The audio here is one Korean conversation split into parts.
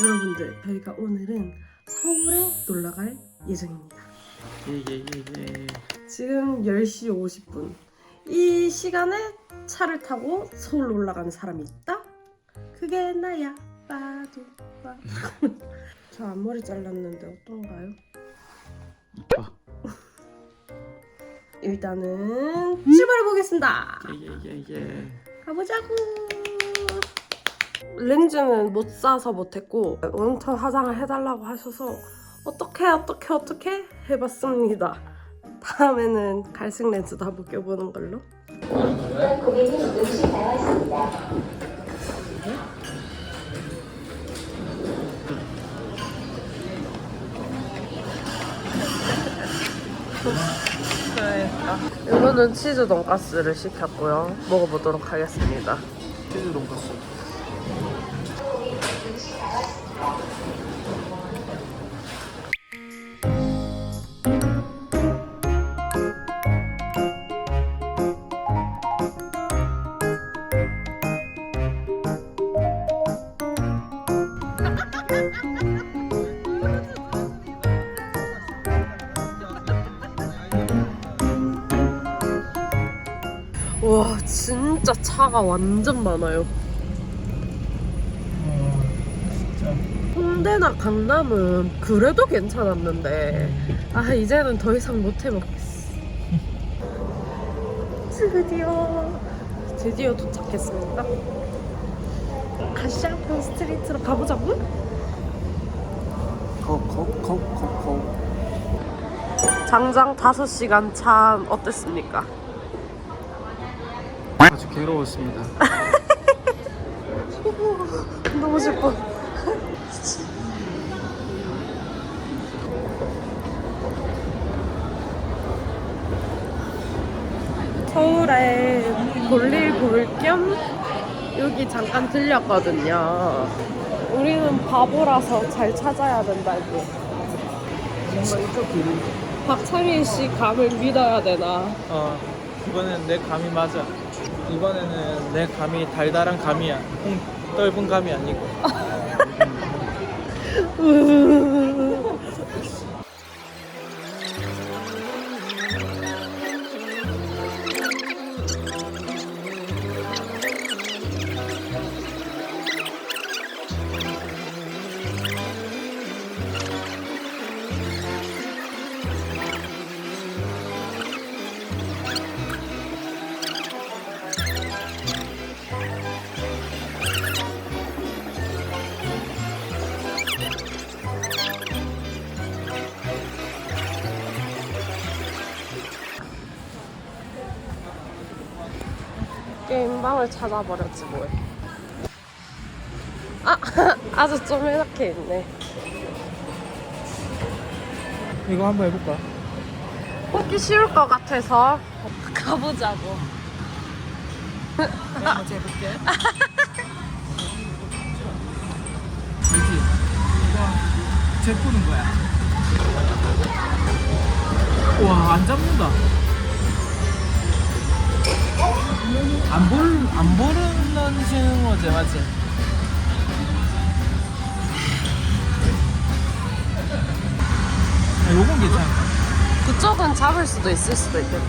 여러분들 저희가 오늘은 서울에 놀러 갈 예정입니다. 예예 예 지금 10시 50분. 이 시간에 차를 타고 서울로 올라가는 사람이 있다? 그게 나야. 빠도 빠. 저 앞머리 잘랐는데 어떤가요? 이뻐 일단은 출발해 보겠습니다. 예예예예 가보자고. 렌즈는 못 사서 못했고 원천 화장을 해달라고 하셔서 어떻게 어떻게 어떻게 해봤습니다. 다음에는 갈색 렌즈도 한번 껴보는 걸로. 고객님 음식 나왔습니다. 이거는 치즈 돈가스를 시켰고요. 먹어보도록 하겠습니다. 치즈 돈가스 와 진짜 차가 완전 많아요. 홍대나 강남은 그래도 괜찮았는데 아 이제는 더 이상 못 해먹겠어. 드디어 드디어 도착했습니다. 가시아픈 스트리트로 가보자고? 컵컵컵컵컵 장장 5시간 차 어땠습니까? 아주 괴로웠습니다 너무 슬퍼. 서울에 볼일 볼 겸 여기 잠깐 들렸거든요. 우리는 바보라서 잘 찾아야 된다고. 정말 이쪽 길이 박창일 씨 감을 믿어야 되나? 어 이번엔 내 감이 맞아 이번에는 내 감이 달달한 감이야 응, 떫은 감이 아니고 게임방을 찾아버렸지 뭘. 아, 아주 좀 이렇게 있네. 이거 한번 해볼까? 뽑기 쉬울 것 같아서 가보자고. 한번 해볼게 알지? 이거 재 푸는 거야 우와 안 잡는다 안 볼, 안 보는 징어제 맞지? 아, 요건 괜찮아 그쪽은 잡을 수도 있을 수도 있겠다.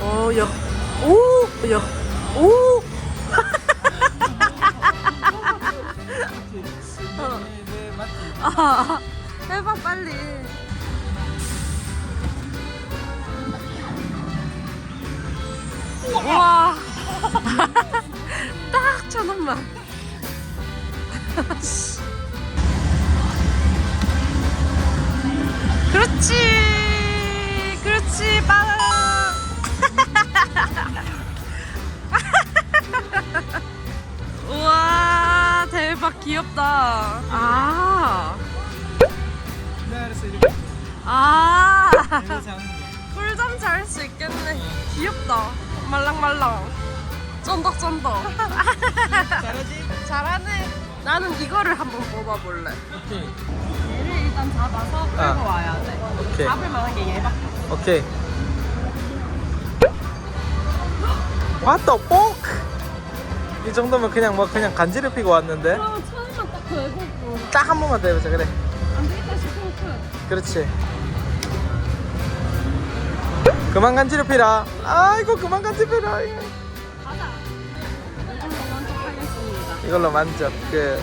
어, 야. 오! 야. 오! 어. 네, 네, 맞지? 아, 해봐, 빨리. 딱 저놈만. 씨. 그렇지. 그렇지. 빵. 우와, 대박 귀엽다. 아. 아. 거 꿀잠 잘 수 있겠네. 귀엽다. 말랑말랑. 쫀득쫀득. 잘하지? 잘하네. 나는 이거를 한번 뽑아볼래. 오케이 얘를 일단 잡아서 끌고 아. 와야 돼. 오케이 잡을 만한 게 얘밖에 없어. 오케이 What the fuck? 이 정도면 그냥 뭐 그냥 간지럽히고 왔는데 그럼 처음만 딱 대보고 딱 한 번만 더 해보자 그래 안 되겠다 싶으면 끝. 그렇지 그만 간지럽히라 아이고 그만 간지럽히라 이걸로 만족 그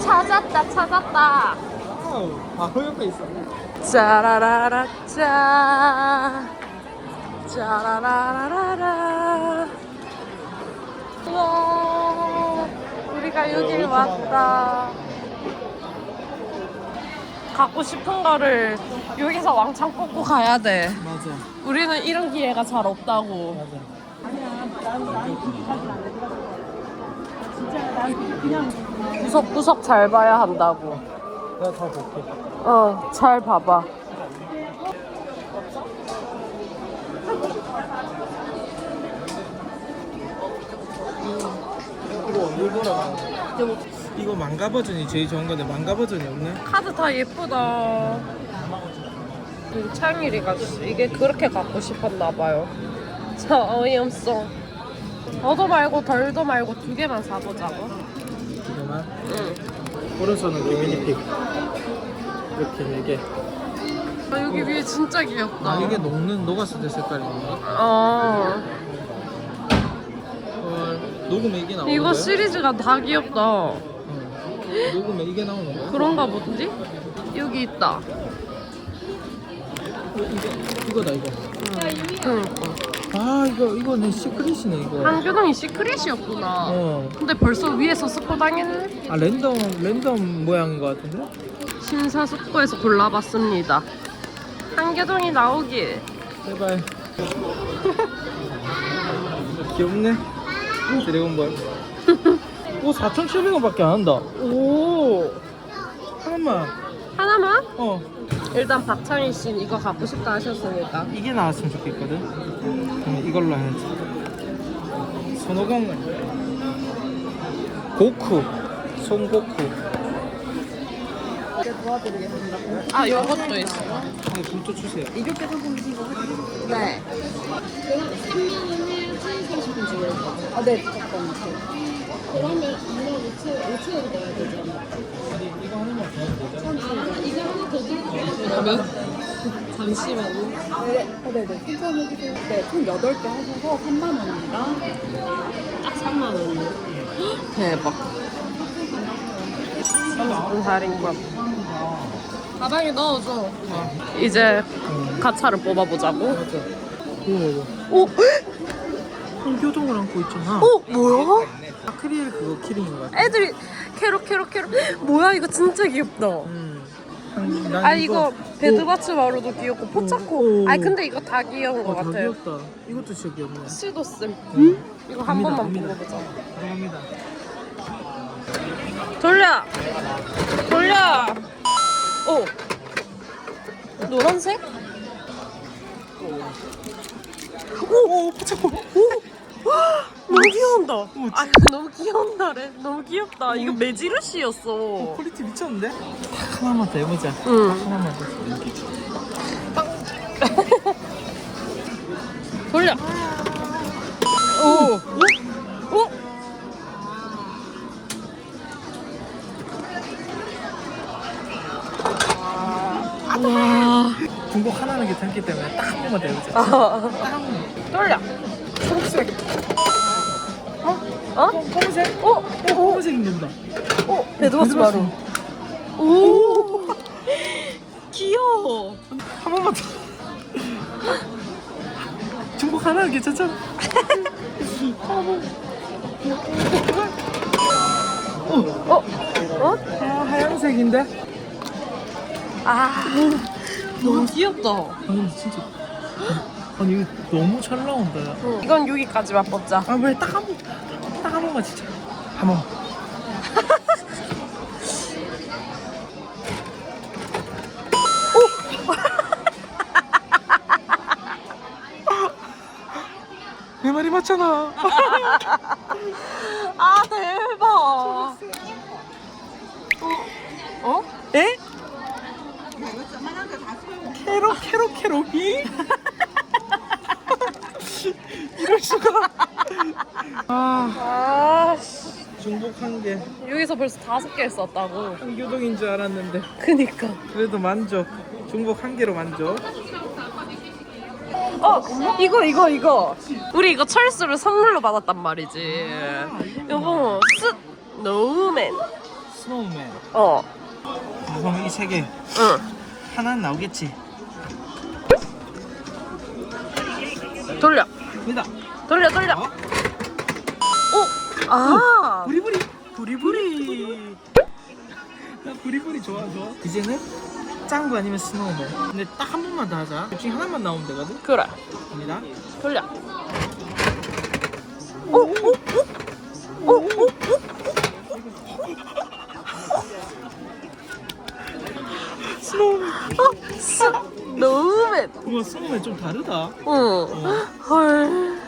찾았다 찾았다. 바로 옆에 있어 짜라라라 짜. 짜라라라라. 우와, 우리가 여길 왔다. 갖고 싶은 거를 여기서 왕창 뽑고 가야 돼. 맞아 우리는 이런 기회가 잘 없다고. 맞아 구석구석 잘 봐야 한다고. 내가 다 볼게 어, 잘 봐봐. 이거 일본어 망가 이거 망가 버전이 제일 좋은 건데 망가 버전이 없네 카드 다 예쁘다. 창일이가 이게 그렇게 갖고 싶었나 봐요. 저 어이없어. 더도 말고 덜도 말고 두 개만 사보자고. 이거만 응. 오른손은 기미니픽 이렇게 네 개 아, 여기 위에 진짜 귀엽다. 아 이게 녹는 녹았을 때 색깔이네 어. 헐 녹으면 이게 나오는 이거? 시리즈가 다 귀엽다. 응. 녹으면 이게 나오는 거야? 그런가 보지? 여기 있다. 이거, 이거다 이거 그러니까. 아 이거 이거 내 시크릿이네 이거 한교동이 시크릿이었구나. 어. 근데 벌써 위에서 스포 당했네? 아 랜덤 랜덤 모양인 것 같은데? 심사숙고해서 골라봤습니다. 한교동이 나오길. 제발 귀엽네 드래곤볼 오 4,700원밖에 안 한다. 오. 하나만. 하나만? 어. 일단 박창희 씨는 이거 갖고 싶다 하셨으니까. 이게 나왔으면 좋겠거든. 그럼 이걸로 해야지 손오공. 고쿠. 손고쿠. 아, 요것도 있어. 네, 불도 주세요. 네. 이거 하나만 더 하면 되죠? 그러면 잠시만요. 네네, 신청해 주세요. 네, 총 8개 하셔서 3만 원입니다. 딱 3만 원이요. 대박. 30분 할인권. 가방에 넣어줘. 이제 가차를 뽑아보자고. 맞아 이거 이거 오, 홍교동을 안고 있잖아 어, 뭐야? 아크릴 그거 키링인 것 같아 애들이 캐럿 캐럿 캐럿. 뭐야 이거 진짜 귀엽다. 음. 난아 이거 베드바츠 마루도 귀엽고 오. 포차코. 아니 근데 이거 다 귀여운 것 어, 다 같아요. 귀엽다 이것도 진짜 귀엽네 시도쌤. 응? 이거 한 갑니다, 번만 갑니다. 뽑아보자. 감사합니다 돌려! 돌려! 오! 노란색? 오! 오! 포착고! 오! 와, 너무 귀여운다. 아, 너무 귀여운다래. 너무 귀엽다. 이거 매지르시였어. 퀄리티 미쳤는데? 딱 하나만 더 해보자 응. 하나만 더 돌려! 오! 오! 와. 중복 하나는 괜찮기 때문에 딱 한 번만 더 해보자 아. 딱한 번만 돌려! 검은색 입는다 오! 베드바스 마루. 오! 귀여워. 한 번만 더 중복 하나는 괜찮잖아 어? 어? 아 하얀색인데? 아, 너무 귀엽다. 아니 진짜 아니 이거 너무 잘 나온다 야. 이건 여기까지만 뽑자. 아왜 딱 한 번, 딱 한 번만 진짜 한 번만 내 말이 맞잖아 아, 대박. 어? 어? 에? 캐로 캐로 캐로미? 이럴 수가. 아 아, 씨. 중복 한 개. 여기서 벌써 다섯 개를 썼다고. 한교동인 줄 알았는데 그니까. 그래도 만족. 중복 한 개로 만족. 어, 이거, 이거, 이거. 우리 이거 철수를 선물로 받았단 말이지. 이거, 스, 노우맨. 스노우맨. 어, 그럼 이 세 개. 응. 하나는 나오겠지. 돌려. 니다. 돌려, 돌려. 어? 오, 아. 부리부리. 부리부리. 나 부리부리 좋아 좋아. 이제는 짱구 아니면 스노우맨. 근데 딱 한 번만 더 하자. 둘 중에 하나만 나오면 되거든. 그래. 갑니다. 돌려. 오, 오, 오. 오, 오, 오. 스노우맨. 어, 스, 노우맨. 우와 스노우맨 좀 다르다. 응. 헐.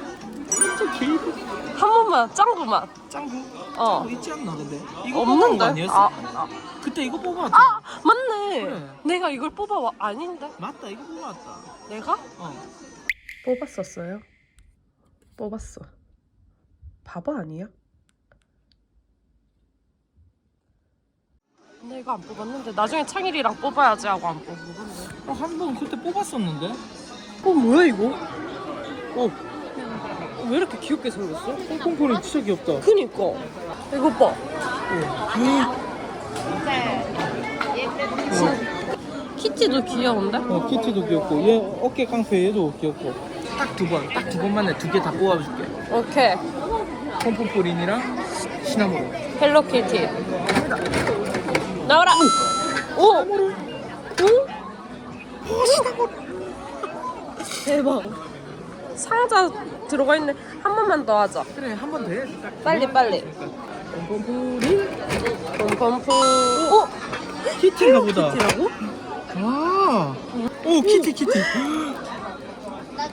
진짜 개이득. 한 번만, 짱구만. 짱구. 어. 있지 않나 근데? 이거 뽑은 거 없는데? 아니었어? 아, 아, 그때 이거 뽑아왔다. 아, 맞네. 그래. 내가 이걸 뽑아 와. 아닌데? 맞다 이거 뽑아왔다. 내가? 어. 뽑았었어요. 뽑았어. 바보 아니야? 내가 안 뽑았는데 나중에 창일이랑 뽑아야지 하고 안 뽑은 건데. 어, 한 번 그때 뽑았었는데. 어 뭐야 이거? 어. 왜 이렇게 귀엽게 생겼어? 콩콩콜이 진짜 귀엽다. 그니까. 이거 봐. 키티도 귀여운데? 어, 키티도 귀엽고 얘 어깨 깡패 얘도 귀엽고 딱 두 번, 딱 두 번만에 두 개 다 뽑아줄게 오케이. pompopu린이랑 시나모로 헬로키티. 나와라. 오. 오. 대박. 상자 들어가 있네. 한 번만 더 하자. 그래 한 번 더 해야지 딱 빨리 빨리. Pompopu린 pompom프. 오. 키티인가 보다 키티라고? 아, 오 키티 키티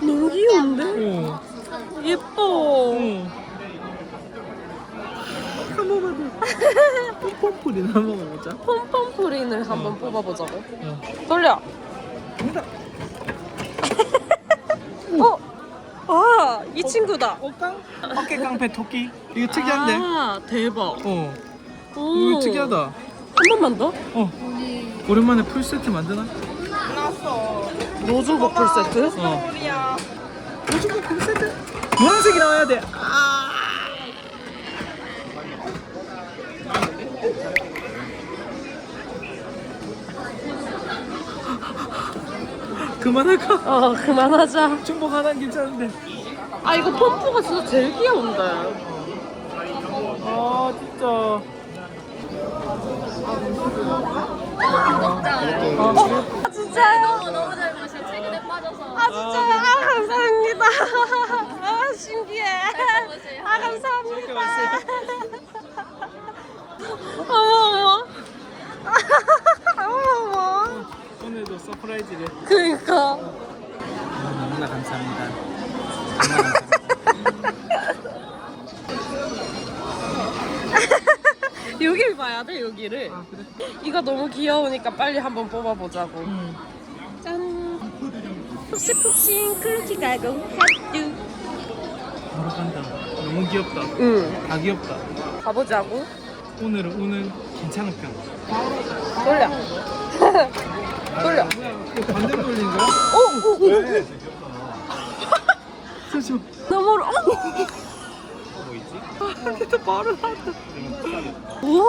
너무 귀여운데? 오, 예뻐. 오. 한 번만 더 pompopu린 한 번만 보자 폼폼프린을 한번 뽑아보자고. 어. 돌려. 정답 어. 아, 이 친구다. 어깡? 어깨 깡패 토끼 이거 특이한데 아, 대박. 어 오. 이거 특이하다 한 번만 더? 어 오랜만에 풀세트 만드나? 노준복 풀 세트? 어. 세트 노란색이 나와야 돼. 아. 그만할까? 어, 그만하자. 중복 하나는 괜찮은데. 아, 이거 펌프가 진짜 제일 귀여운데. 아 진짜. 아, 진짜요? 너무, 너무 잘 마셔. 최근에 빠져서. 아, 진짜요? 아, 감사합니다. 아, 신기해. 아, 감사합니다. 어머, 어머. 오늘도 서프라이즈를. 그니까. 너무나 감사합니다. 여기를 봐야 돼, 여기를. 아 그래? 이거 너무 귀여우니까 빨리 한번 뽑아보자고. 응. 짠. 푹신푹신 클로키 가고 핫뚜. 바로 간다. 너무 귀엽다. 응. 다 귀엽다. 가보자고. 오늘은 오늘 괜찮을까? 돌려. 돌려. 이거 반대로 돌리는 거야? 오, 오, 오. 잠시만. 너무 어. 또 바로 나왔다. 우와.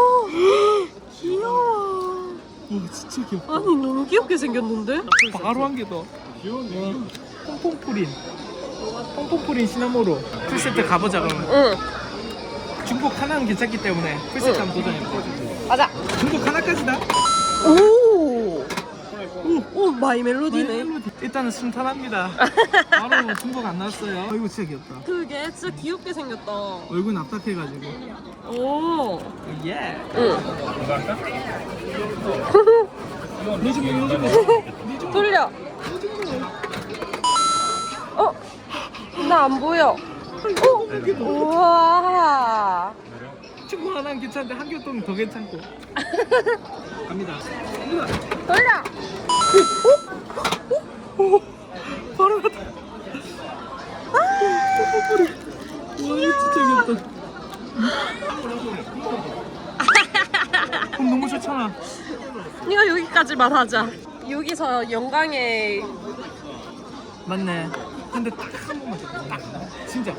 귀여워. 오 진짜 귀엽다. 아니 너무 귀엽게 생겼는데? 바로 한 개 더. 귀여운데. 퐁퐁프린. 퐁퐁프린 시나모로. 풀세트 가보자 그러면. 응. 중복 하나는 괜찮기 때문에 풀세트 한번 도전해보자. 가자. 중복 하나까지다. 오. 오, 마이 멜로디네. 일단은 순탄합니다. 바로 중복 안 나왔어요. 아, 이거 진짜 귀엽다. 그게 진짜 귀엽게 생겼다. 얼굴 납작해가지고. 오. 예. 응. 요즘 요즘 돌려. 어? 나 안 보여. 오. 우와. 중복 하나는 괜찮은데 한 교동 더 괜찮고. 갑니다. 돌려. 바로 갔다. 뽀뽀뽀리. 와 진짜 귀엽다. 그럼 너무 좋잖아. 이거 여기까지만 하자. 여기서 영광의 맞네. 근데 딱 한 번만 줘. 딱. 진짜.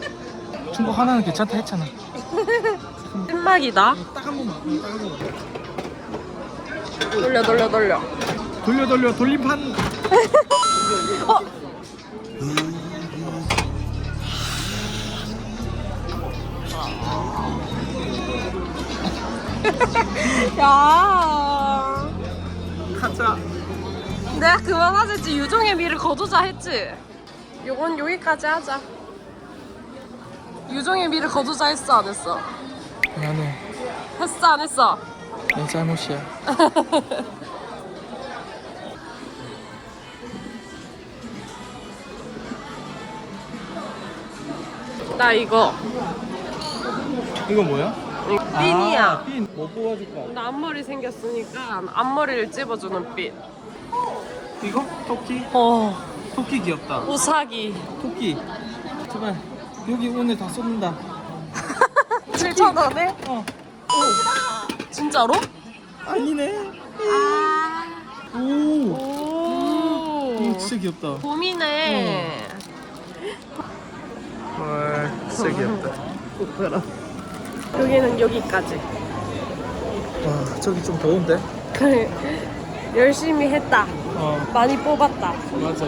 중국 하나는 괜찮다 했잖아. 찐막이다. 딱 한 번만. 딱 한 번만. 돌려 돌려 돌려. 돌려 돌려 돌림판. 야. 가자. 내가 그만하지 유종의 미를 거두자 했지. 요건 여기까지 하자. 유종의 미를 거두자 했어 안 했어? 미안해. 했어 안 했어? 내 잘못이야. 나 이거 이건 뭐야? 이거 핀이야. 아, 핀. 뭐 뽑아줄 거야? 나 앞머리 생겼으니까 앞머리를 찝어주는 핀. 이거? 토끼? 어 토끼 귀엽다. 우사기. 토끼. 제발. 여기 오늘 다 쏟는다. 7천 원에? 어. 진짜로? 아니네. 오. 오. 오, 진짜 귀엽다. 봄이네. 헐, 진짜 귀엽다. 부끄러. 여기는 여기까지. 와, 저기 좀 더운데? 그래. 열심히 했다. 어, 많이 뽑았다. 맞아.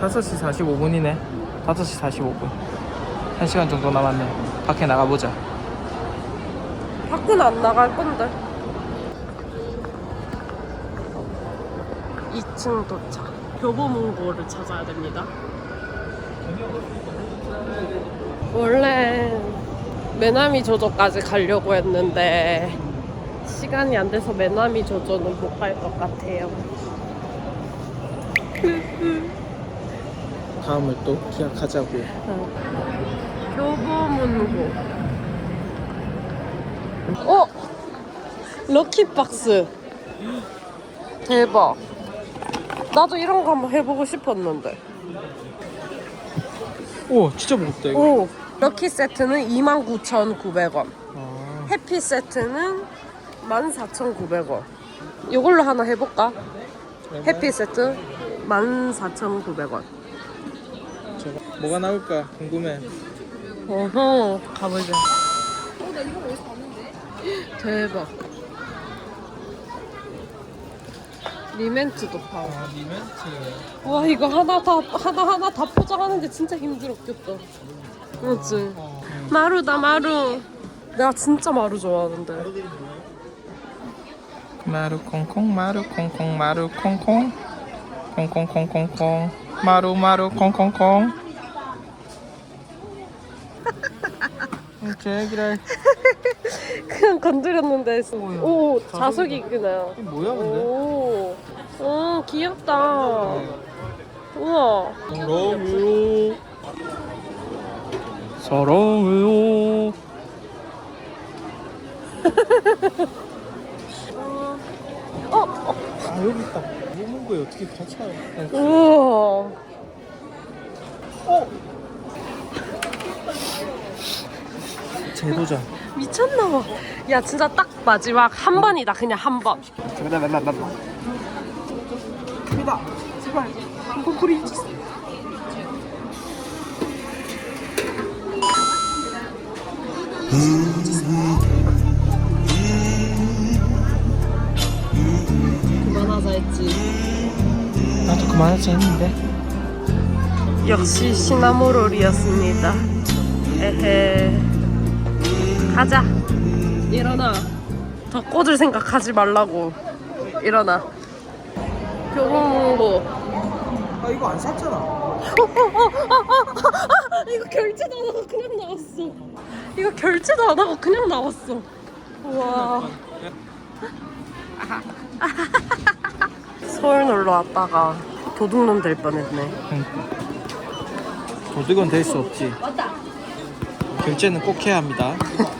5시 45분이네. 5시 45분. 1시간 정도 남았네. 밖에 나가보자. 밖은 안 나갈 건데. 2층 도착. 교보문고를 찾아야 됩니다. 원래 메나미 조조까지 가려고 했는데 시간이 안 돼서 메나미 조조는 못 갈 것 같아요. 다음을 또 기약하자고요. 교보문고. 어? 럭키박스. 대박. 나도 이런 거 한번 해보고 싶었는데. 오, 진짜 무겁다, 이거. 오. 럭키 세트는 29,900원. 아, 해피 세트는 14,900원. 이걸로 하나 해볼까? 해피 세트 14,900원. 저거 뭐가 나올까 궁금해. 어허, 가보자. 대박. 리멘트도 파워. 아, 리멘트. 와 이거 하나 다 하나 하나 다 포장하는 게 진짜 힘들었겠다. 그렇지. 어. 마루다 마루. 내가 진짜 마루 좋아하는데. 마루 콩콩 마루 콩콩 마루 콩콩 콩콩 콩콩콩 마루 마루 콩콩콩 제기랄 그냥 건드렸는데 오야. 오 자석이. 자석이구나. 이게 뭐야 근데? 오, 오 귀엽다. 우와. 사랑해요 사랑해요 어, 어 아 여기 있다 먹는 거에 어떻게 같이 와요 우와. 어? 제보자 미쳤나 봐. 야 진짜 딱 마지막 한 번이다 그냥 한 번. 크다 제발 콩콩풀이 그만하자 했지. 나도 그만하자 했는데 역시 시나모롤이었습니다. 에헤. 가자. 일어나. 더 꽂을 생각 하지 말라고. 일어나. 교보문고. 아 이거 안 샀잖아 이거 결제도 안 하고 그냥 나왔어. 이거 결제도 안 하고 그냥 나왔어. 우와. 서울 놀러 왔다가 도둑놈 될 뻔했네. 도둑은 될 수 없지 결제는 꼭 해야 합니다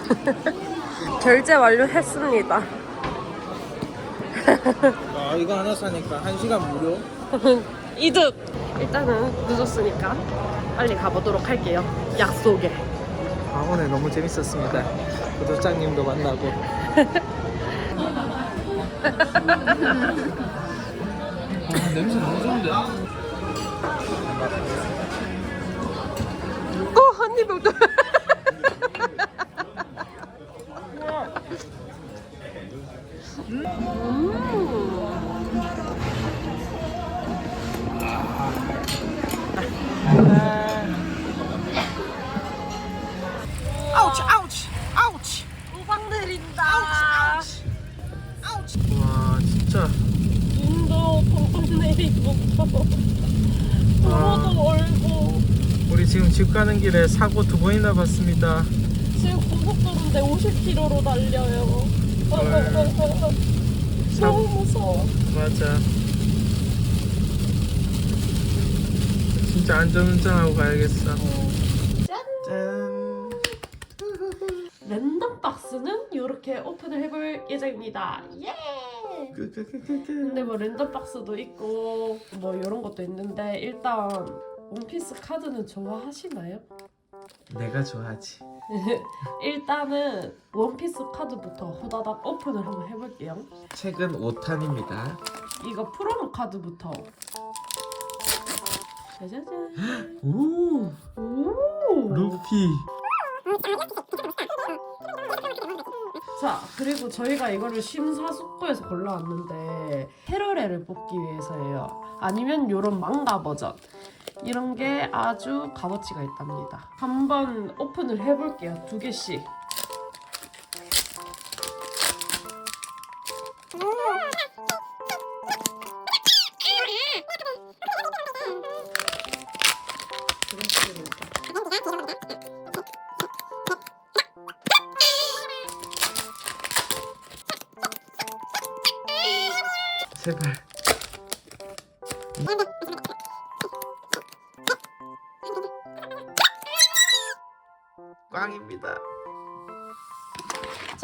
결제 완료했습니다. 아아 이거 하나 사니까 한 시간 무료. 이득! 일단은 늦었으니까 빨리 가보도록 할게요. 약속에. 아 오늘 너무 재밌었습니다. 구독자님도 만나고. 아 냄새 너무 좋은데. 어, 한 입에 또. 내리고 도로도 얼고 우리 지금 집 가는 길에 사고 두 번이나 봤습니다. 지금 고속도로인데 50km로 달려요. 어, 어, 어, 어, 어. 너무 무서워. 맞아. 진짜 안전운전하고 가야겠어. 짠. 랜덤 박스는 이렇게 오픈을 해볼 예정입니다. 예! 근데 뭐 랜덤 박스도 있고 뭐 이런 것도 있는데 일단 원피스 카드는 좋아하시나요? 내가 좋아하지. 일단은 원피스 카드부터 호다닥 오픈을 한번 해볼게요. 최근 5탄입니다. 이거 프로모 카드부터. 짜자잔. 오, 오. 루피. 자 그리고 저희가 이거를 심사숙고해서 골라왔는데 테러레를 뽑기 위해서예요. 아니면 이런 망가 버전. 이런 게 아주 값어치가 있답니다. 한번 오픈을 해볼게요. 두 개씩.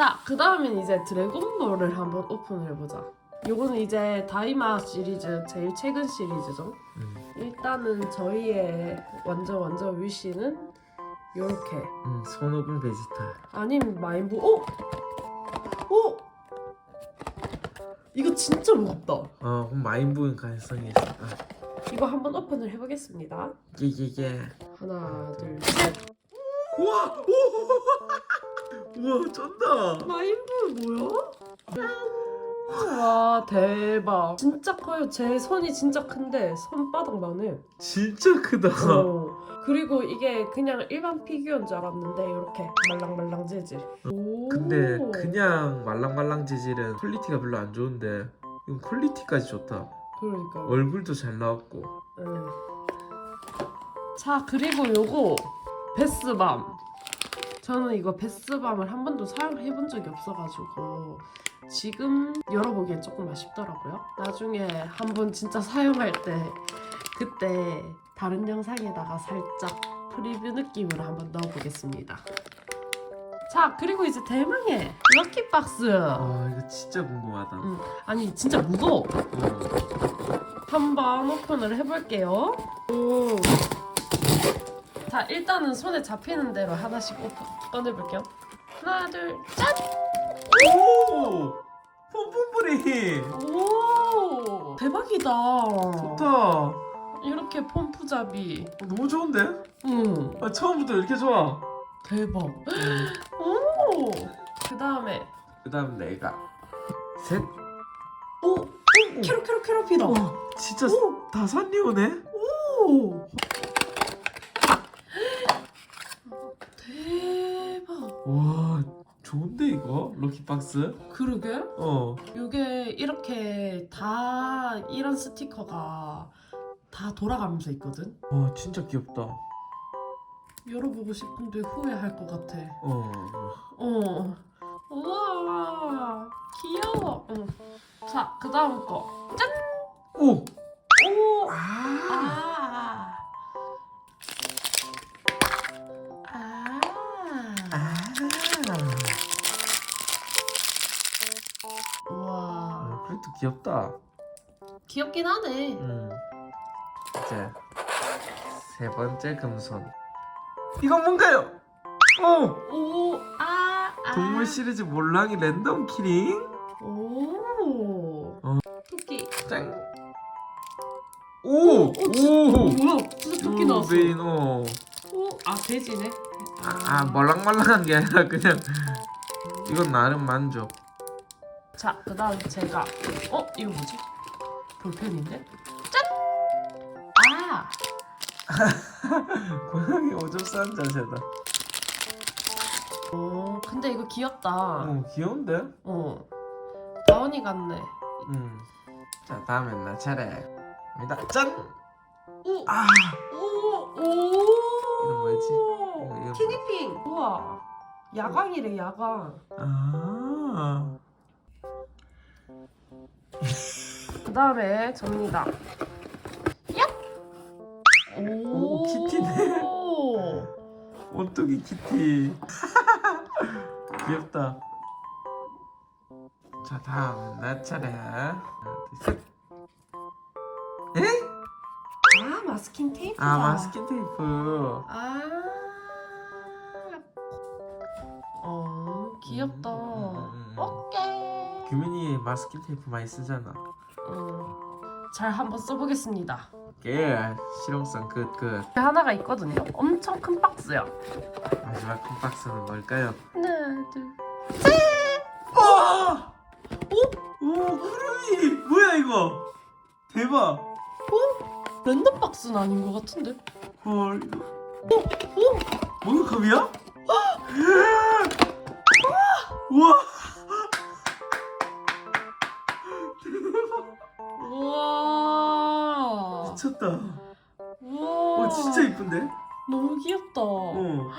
자, 그 다음엔 이제 드래곤볼을 한번 오픈해보자. 요거는 이제 다이마 시리즈 제일 최근 시리즈죠. 음, 일단은 저희의 완전 완전 위시는 요렇게 음 손오공 베지터. 아니면 마인부 오! 오! 이거 진짜 무겁다. 어, 그럼 마인부인 가능성이 있어. 아, 이거 한번 오픈을 해보겠습니다. 예예예. 하나, 둘, 셋. 우와, 오, 우와, 쩐다. 마인부 뭐야? 와 대박. 진짜 커요. 제 손이 진짜 큰데 손바닥만 해. 진짜 크다. 어. 그리고 이게 그냥 일반 피규어인 줄 알았는데 이렇게 말랑말랑 재질. 오. 근데 그냥 말랑말랑 재질은 퀄리티가 별로 안 좋은데 이건 퀄리티까지 좋다. 그러니까. 얼굴도 잘 나왔고. 응. 자 그리고 요거 베스밤. 저는 이거 베스밤을 한 번도 사용해 본 적이 없어가지고 지금 열어보기엔 조금 아쉽더라고요. 나중에 한번 진짜 사용할 때 그때 다른 영상에다가 살짝 프리뷰 느낌으로 한번 넣어보겠습니다. 자 그리고 이제 대망의 럭키박스. 아 이거 진짜 궁금하다. 응. 아니 진짜 무거워. 어. 한번 오픈을 해볼게요. 오. 자 일단은 손에 잡히는 대로 하나씩 오픈 꺼내볼게요. 하나 둘 짠. 오! 폼폼뿌리! 오 대박이다. 좋다. 이렇게 펌프잡이. 어, 너무 좋은데? 응 아, 처음부터 이렇게 좋아. 대박. 오. 그 다음에 그 다음 내가. 셋. 오, 오 캐럿 캐럿 캐럿이다. 와, 진짜 오. 다 산리오네? 오. 대박. 와, 좋은데 이거? 럭키박스? 그러게. 어. 이게 이렇게 다 이런 스티커가 다 돌아가면서 있거든. 와, 진짜 귀엽다. 열어보고 싶은데 후회할 것 같아. 어. 어. 우와 귀여워. 응. 자 그 다음 거. 짠. 오! 오. 아! 아. 귀엽다. 귀엽긴 하네. 음. 이제 세 번째 금손. 이건 뭔가요? 어! 오, 아, 아. 동물 시리즈 몰랑이 랜덤 키링? 오. 어. 토끼. 짱. 오! 오, 오! 뭐야? 진짜 토끼 나왔어. 베인, 어. 오, 아 돼지네. 아, 아 말랑말랑한 게 아니라 그냥 이건 나름 만족. 자, 그 다음 제가 어 이거 뭐지? 볼펜인데? 짠! 아, 고양이 오줌 싼 자세다. 어 근데 이거 귀엽다. 어 귀여운데? 어, 다원이 같네. 음. 자 다음엔 나 차례입니다. 짠. 오, 아 오, 오. 이거 뭐였지? 이거, 이거 티니핑. 우와, 야광이래 야광. 아. 그 다음에 접니다. 야! 오, 키티네. 오뚜기 키티. 귀엽다. 자 다음 내 차례. 하나, 둘, 셋. 에? 아 마스킹 테이프다. 아 마스킹 테이프. 아. 어 귀엽다. 음, 음, 음, 음. 오케이. 규민이 마스킹 테이프 많이 쓰잖아. 음, 잘 한번 써보겠습니다. 게 실용성 굿 굿. 하나가 있거든요. 엄청 큰 박스야. 마지막 큰 박스는 뭘까요? 하나, 둘. 와! 오? 오 구름이 뭐야 이거? 대박. 랜덤 박스는 아닌 것 같은데. 헐. 오? 목욕컵이야? 우와. 우와. 미쳤다. 우와. 와 진짜 이쁜데? 너무 귀엽다. 어.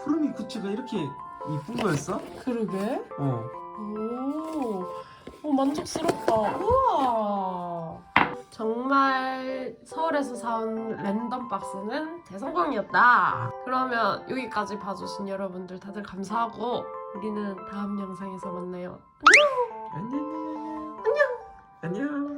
구름이 구체가 이렇게 이쁜 거였어? 그러게. 어. 오, 오 만족스럽다. 우와. 정말 서울에서 사온 랜덤 박스는 대성공이었다. 그러면 여기까지 봐주신 여러분들 다들 감사하고 우리는 다음 영상에서 만나요. 안녕. 안녕. 안녕.